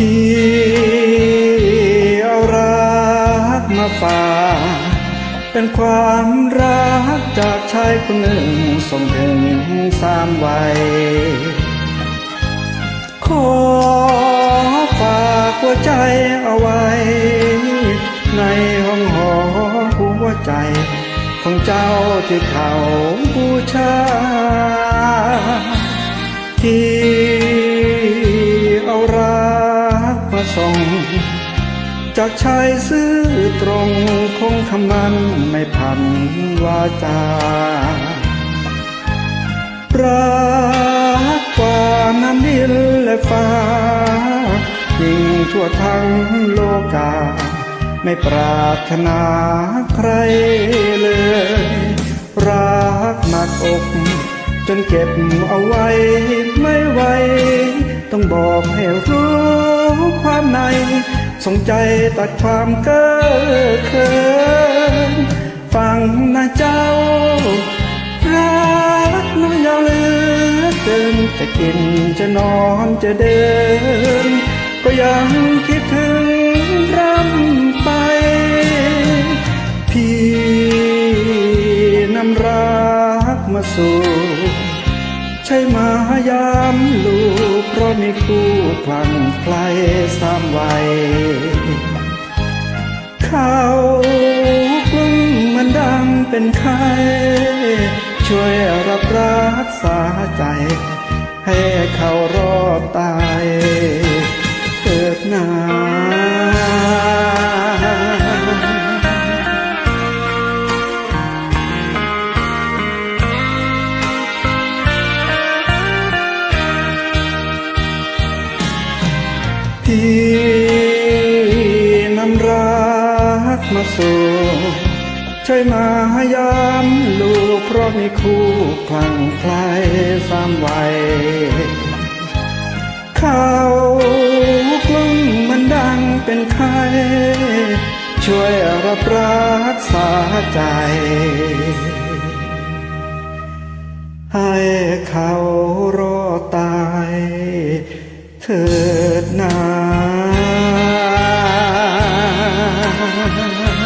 พี่เอารักมาฝากเป็นความรักจากชายคนหนึ่งส่งถึงสามวัย ขอฝากหัวใจเอาไว้ ในห้องหอหัวใจ ของเจ้าที่เขาบูชา ส่ง จากชายซื่อตรงคงคำมันไม่พันวาจา รักกว่าน้ำดินและฟ้ายิ่งทั่วทั้งโลกา ไม่ปรารถนาใครเลย รักหนักอกจนเก็บเอาไว้ไม่ไหว ต้องบอกให้รู้ความในสงใจตัดความเก้อเขินฟังนะเจ้า รักน้องยาวเหลือเกินจะกินจะนอนจะเดิน ก็ยังคิดถึงรำไป พี่นำรักมาสู่ ช่มายามลูกเพราะมีคู่พลังใครสามวัยเขากลุ้มมันดังเป็นไข้ช่วยรับรักษาใจ ให้เขารอดตา พี่นำรักมาสู่ช่วยมายามลูกเพราะมีคู่คลั่งไคล้สามวัยเขากลุ้มมันดังเป็นไข้ช่วยรับรักษาใจ ให้เขารอตายเถิดนา 你看你看你看